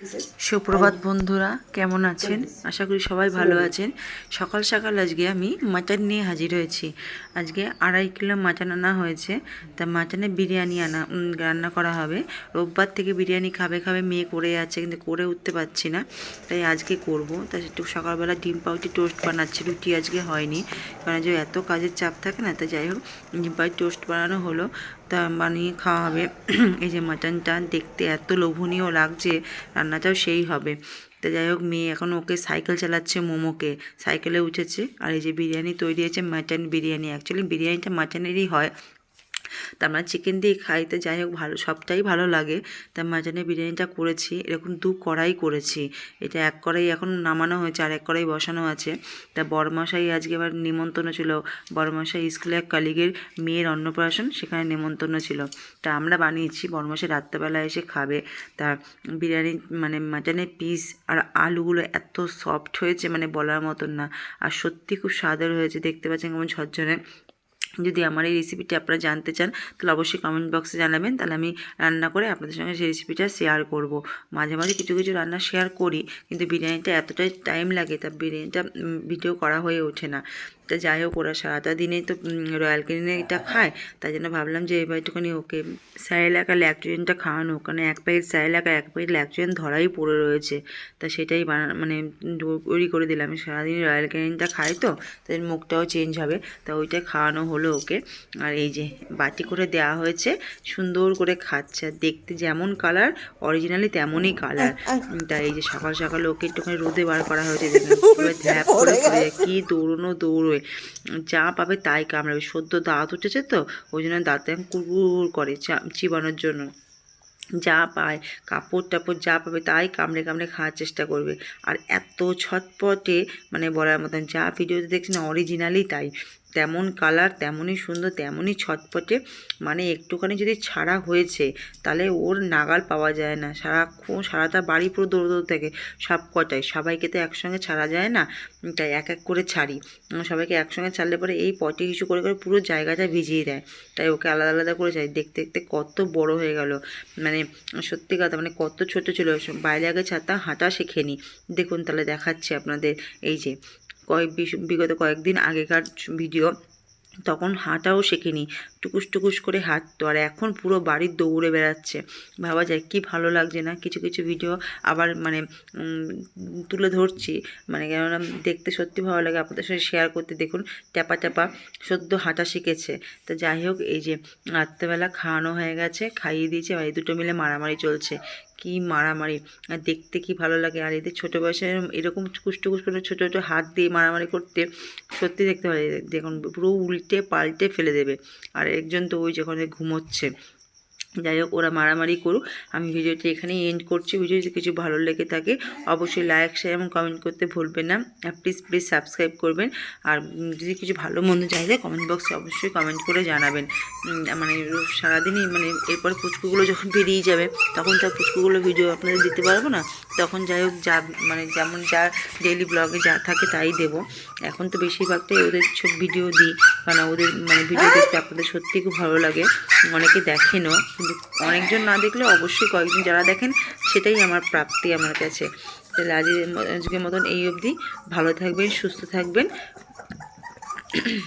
Is it? সুপ্রভাত বন্ধুরা কেমন আছেন? আশা করি সবাই ভালো আছেন। সকাল সকাল আজকে আমি মাটন নিয়ে হাজির হয়েছি। আজকে আড়াই কিলো মাটন আনা হয়েছে। তা মাটনে বিরিয়ানি আনা রান্না করা হবে। রোববার থেকে বিরিয়ানি খাবে খাবে মেয়ে করে যাচ্ছে কিন্তু করে উঠতে পারছি না। তাই আজকে করব। তাই একটু সকালবেলা ডিম পাউটি টোস্ট বানাচ্ছি। রুটি আজকে হয়নি। কারণ যে এত কাজের চাপ থাকে না তাই যাই হোক ডিম পাউটি টোস্ট বানানো হলো। তা বানিয়ে খাওয়া হবে। এই যে মাটনটা দেখতে এত লোভনীয় লাগছে। রান্নাটাও সেই হবে। তো যাই হোক, মেয়ে এখন ওকে সাইকেল চালাচ্ছে মোমোকে। সাইকেলে উঠেছে আর এই যে বিরিয়ানি তৈরি হয়েছে, মাটন বিরিয়ানি। অ্যাকচুয়ালি বিরিয়ানিটা মাটনেরই হয়। তা আমরা চিকেন দিয়ে খাই তো যাই হোক, ভালো, সবটাই ভালো লাগে। তা মাটনের বিরিয়ানিটা করেছি, এরকম দু কড়াই করেছি। এটা এক কড়াই এখন নামানো হয়েছে, আর এক কড়াই বসানো আছে। তা বড়মশাই আজকে আবার নিমন্ত্রণ ছিল। বড়মশাই স্কুলে এক কালিগের মেয়ের অন্নপ্রাশন, সেখানে নিমন্ত্রণ ছিল। তা আমরা বানিয়েছি বড়মশাই রাত্রেবেলা এসে খাবে। তা বিরিয়ানি মানে মাটনের পিস আর আলুগুলো এত সফট হয়েছে মানে বলার মতন না। আর সত্যি খুব স্বাদের হয়েছে, দেখতে পাচ্ছেন কেমন ঝরঝরে। যদি আমার এই রেসিপিটি আপনারা জানতে চান, তাহলে অবশ্যই কমেন্ট বক্সে জানাবেন। তাহলে আমি রান্না করে আপনাদের সঙ্গে সেই রেসিপিটা শেয়ার করব। মাঝে মাঝে কিছু কিছু রান্না শেয়ার করি, কিন্তু বিরিয়ানিটা এতটাই টাইম লাগে, তা বিরিয়ানিটা ভিডিও করা হয়ে ওঠে না। তা যাই হোক ওরা সারাটা দিনেই তো রয়্যাল ক্লিনে এটা খায়। তাই জন্য ভাবলাম যে এবার একটুখানি ওকে স্যারেলাক আর ল্যাকটোজেনটা খাওয়ানো ওখানে এক প্যাকেট স্যারেলাক আর এক প্যাকেট ল্যাকটোজেন ধরাই পড়ে রয়েছে। তা সেটাই বানা মানে তৈরি করে দিলাম। সারাদিন রয়্যাল ক্লিনটা খায় তো তাদের মুখটাও চেঞ্জ হবে। তা ওইটা খাওয়ানো হলো ওকে। আর এই যে বাটি করে দেওয়া হয়েছে সুন্দর করে খাচ্ছে। আর দেখতে যেমন কালার অরিজিনালি তেমনই কালার তাই এই যে সকাল সকাল ওকে একটুখানি রোদে বার করা হয়েছে দেখুন ধ্যাপ করে কি দৌড়নো দৌড়োয় যা পাবে তাই কামড়াবে। সদ্য দাঁত উঠেছে তো, ওই জন্য দাঁতে কুকুর করে চা- চিবানোর জন্য। যা পায়, কাপড় টাপড় যা পাবে তাই কামড়ে কামড়ে খাওয়ার চেষ্টা করবে। আর এত ছটপটে মানে বলার মতন যা ভিডিওতে দেখছি না অরিজিনালি তাই। তেমন কালার তেমনই সুন্দর, তেমনই ছটপটে। মানে একটুখানি যদি ছাড়া হয়েছে, তাহলে ওর নাগাল পাওয়া যায় না। সারাক্ষণ, সারাটা বাড়ি পুরো দৌড় দৌড় থাকে, সব কটাই। সবাইকে তো একসঙ্গে ছাড়া যায় না, তাই এক এক করে ছাড়ি। সবাইকে একসঙ্গে ছাড়লে পরে এই পটি কিছু করে করে পুরো জায়গাটা ভিজিয়ে দেয়। তাই ওকে আলাদা আলাদা করে চাই দেখতে দেখতে কত বড় হয়ে গেল। মানে সত্যি কথা মানে কত ছোট ছিল। বাইরে আগে ছাড়তাম, হাঁটা শেখেনি। দেখুন তাহলে দেখাচ্ছি আপনাদের। এই যে কয়েক বিগত কয়েকদিন আগেকার ভিডিও, তখন হাঁটাও শেখেনি। টুকুস টুকুস করে হাঁটতো আর এখন পুরো বাড়ির দৌড়ে বেড়াচ্ছে। ভাবা যায় কি ভালো লাগছে না? কিছু কিছু ভিডিও আবার মানে তুলে ধরছি। মানে কেননা দেখতে সত্যি ভালো লাগে। আপনাদের সাথে শেয়ার করতে দেখুন, ট্যাপা ট্যাপা সদ্য হাঁটা শিখেছে। তো যাই হোক, এই যে রাত্রেবেলা খাওয়ানো হয়ে গেছে, খাইয়ে দিয়েছে আর এই দুটো মিলে মারামারি চলছে। কি মারামারি, আর দেখতে কি ভালো লাগে। আর এদের ছোটো বয়সে এরকম কুষ্টো টুকুস ছোটো ছোটো হাত দিয়ে মারামারি করতে সত্যি দেখতে ভালো দেখুন, পুরো উল্টে পাল্টে ফেলে দেবে। আর একজন তো ওই যখন ঘুমোচ্ছে যাই হোক ওরা মারামারি করুক, আমি ভিডিওটি এখানেই এন্ড করছি। ভিডিও যদি কিছু ভালো লেগে থাকে, অবশ্যই লাইক শেয়ার এবং কমেন্ট করতে ভুলবেন না। প্লিজ প্লিজ সাবস্ক্রাইব করবেন। আর যদি কিছু ভালো মন্দ চাইলে কমেন্ট বক্সে অবশ্যই কমেন্ট করে জানাবেন। মানে সারাদিনই মানে এরপর পুচকুগুলো যখন বেরিয়ে যাবে, তখন তার পুচকুগুলো ভিডিও আপনাদের দিতে পারব না। তখন যাই হোক যা মানে যেমন যা ডেইলি ব্লগে যা থাকে তাই দেব। এখন তো বেশিরভাগটাই ওদের সব ভিডিও দিই। কারণ ওদের মানে ভিডিও দেখতে আপনাদের সত্যি খুব ভালো লাগে। অনেকে দেখেনও, কিন্তু অনেকজন না দেখলে অবশ্যই কয়েকজন যারা দেখেন, সেটাই আমার প্রাপ্তি আমার কাছে। তাহলে আজকের মতন এই অবধি। ভালো থাকবেন, সুস্থ থাকবেন।